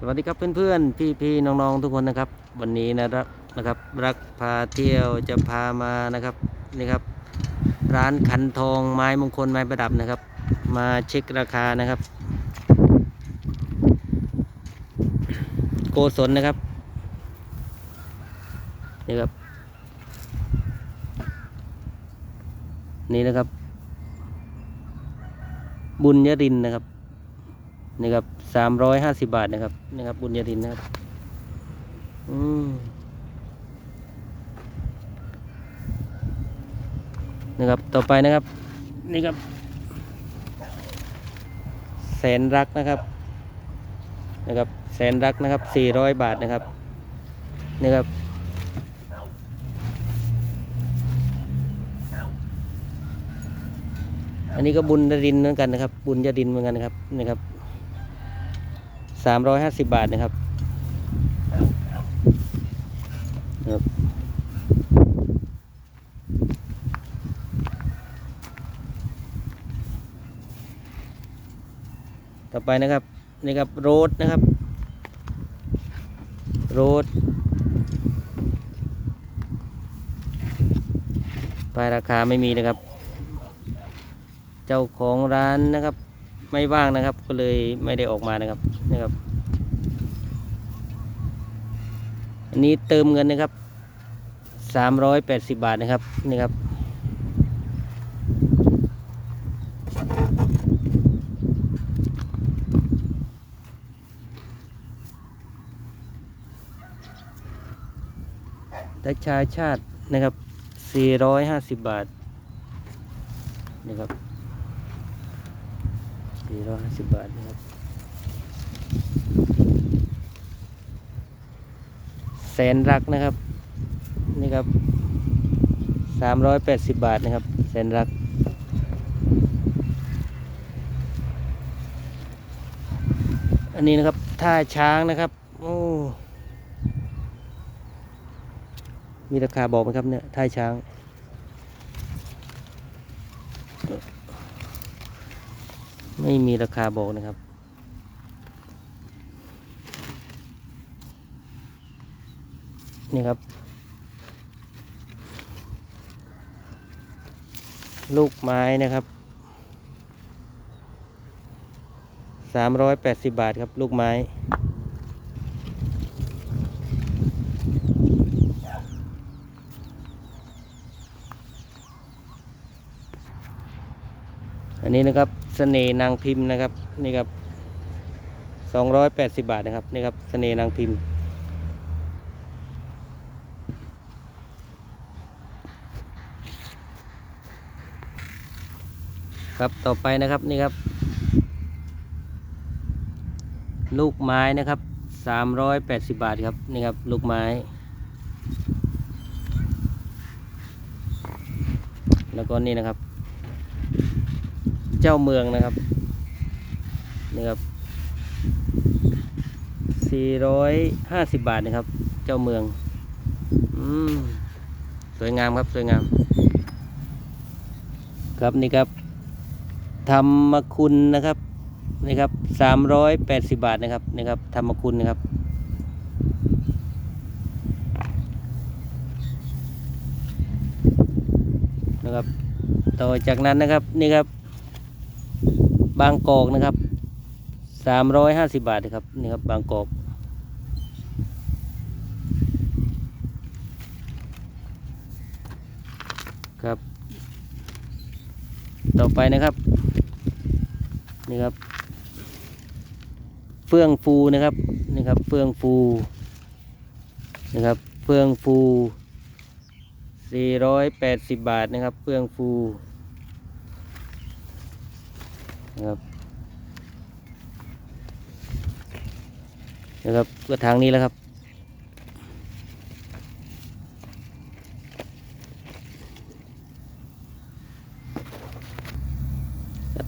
สวัสดีครับเพื่อนๆ พี่ๆ น้องๆ ทุกคนนะครับ วันนี้นะครับนะครับ รักพาเที่ยวจะพามานะครับนี่ครับ ร้านขันทองไม้มงคลไม้ประดับนะครับ มาเช็คราคานะครับ โกศลนะครับนี่ครับ นี่นะครับ บุญยรินนะครับ นี่ครับสามร้อยห้าสิบบาทนะครับนี่ครับบุญญาทินนะครับอืมนะครับต่อไปนะครับนี่ครับแสนรักนะครับนะครับแสนรักนะครับสี่ร้อยบาทนะครับนี่ครับอันนี้ก็บุญยรินเหมือนกันนะครับ บุญยดินเหมือนกันนะครับนี่ครับ สามร้อยห้าสิบบาทนะครับครับต่อไปนะครับนี่ครับโรดนะครับโรดป้ายราคาไม่มีนะครับ เจ้าของร้านนะครับ ไม่ว่างนะครับ ก็เลยไม่ได้ออกมานะครับ นะครับ อันนี้เติมเงินนะครับสามร้อยแปดสิบบาทนะครับนี่ครับดัชชาชาตินะครับสี่ร้อยห้าสิบบาท นะครับสี่ร้อยห้าสิบบาทนะครับ แสนรักนะครับ นี่ครับสามร้อยแปดสิบบาทนะครับ แสนรัก อันนี้นะครับท่าช้างนะครับ โอ้ มีราคาบอกไหมครับเนี่ยท่าช้างไม่มีราคาบอกนะครับ นี่ครับ ลูกไม้นะครับสามร้อยแปดสิบบาทครับ ลูกไม้อันนี้นะครับเสน่นางพิมพ์นะครับนี่ครับสองร้อยแปดสิบบาทนะครับนี่ครับเสน่นางพิมพ์ ครับต่อไปนะครับนี่ครับ ลูกไม้นะครับสามร้อยแปดสิบบาทครับนี่ครับลูกไม้แล้วก็นี่นะครับ เจ้าเมืองนะครับนี่ครับสี่ร้อยห้าสิบบาทนะครับ เจ้าเมืองอืมสวยงามครับสวยงาม ครับนี่ครับ ธรรมคุณนะครับนี่ครับสามร้อยแปดสิบาทนะครับนี่ครับธรรมคุณนะครับ นะครับ ต่อจากนั้นนะครับนี่ครับ บางกอกนะครับสามร้อยห้าสิบาทนะครับนี่ครับบางกอกครับ ต่อไปนะครับ นี่ครับ เฟื่องฟูนะครับนี่ครับ เฟื่องฟูนะครับ เฟื่องฟูสี่ร้อยแปดสิบบาทนะครับ เฟื่องฟูนะครับนะครับกระถางนี้แล้วครับ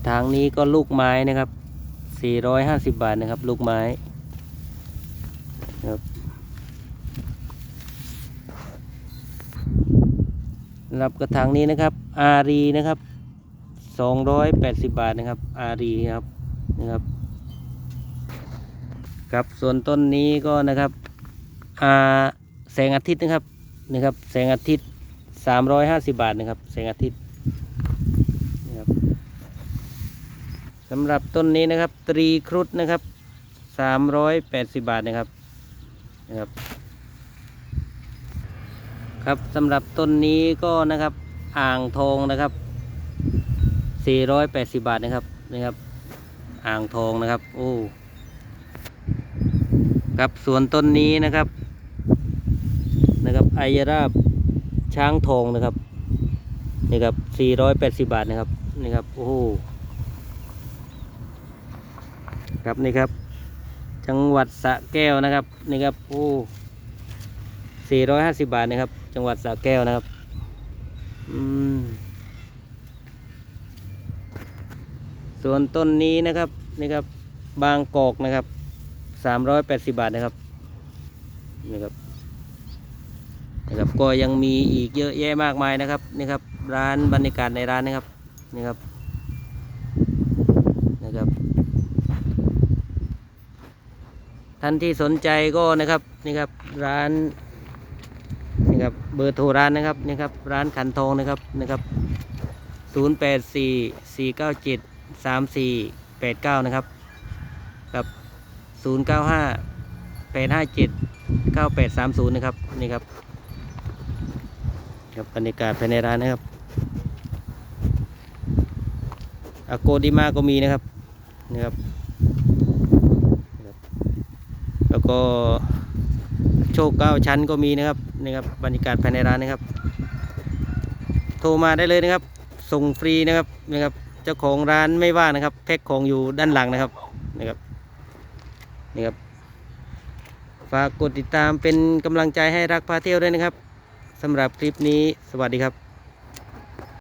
กระถางนี้ก็ลูกไม้นะครับ 450 บาทนะครับ ลูกไม้ครับรับกระถางนี้นะครับ อารีนะครับ 280 บาทนะครับ อารีครับนะครับ ครับส่วนต้นนี้ก็นะครับอ่าแสงอาทิตย์นะครับนะครับ แสงอาทิตย์สามร้อยห้าสิบาทนะครับ แสงอาทิตย์นะครับ สำหรับต้นนี้นะครับ ตรีครุฑนะครับสามร้อยแปดสิบาทนะครับนะครับครับสำหรับต้นนี้ก็นะครับอ่างทองนะครับสี่ร้อยแปดสิบาทนะครับนะครับ อ่างทองนะครับโอ้ครับส่วนต้นนี้นะครับนะครับไอยราบช้างทองนะครับนี่ครับ480 บาทนะครับนี่ครับโอ้โห ครับนี่ครับ จังหวัดสระแก้วนะครับนี่ครับโอ้450บาทนะครับ จังหวัดสระแก้วนะครับอืมส่วนต้นนี้นะครับนี่ครับบางกอกนะครับสามร้อยแปดสิบาทนะครับนี่ครับนะครับก็ยังมีอีกเยอะแยะมากมายนะครับนี่ครับร้านบรรยากาศในร้านนะครับนี่ครับ ท่านที่สนใจก็นะครับนี่ครับร้านนี่ครับเบอร์โทรร้านนะครับนี่ครับร้านขันทองนะครับนะครับศูนย์แปดสี่สี่เก้าเจ็ดสามสี่แปดเก้านะครับครับศูนย์เก้าห้าแปดห้าเจ็ดเก้าแปดสามศูนย์นะครับนี่ครับครับบรรยากาศภายในร้านนะครับอาโกดิมาก็มีนะครับนี่ครับนะครับ แล้ว ก็โชคเก้าชั้นก็มีนะครับนี่ครับบรรยากาศภายในร้านนะครับ โทรมาได้เลยนะครับ ส่งฟรีนะครับนะครับ เจ้าของร้านไม่ว่านะครับแพ็คของอยู่ด้านหลังนะครับนะครับนี่ครับฝากกดติดตามเป็นกำลังใจให้รักพาเที่ยวด้วยนะครับสำหรับคลิปนี้สวัสดีครับ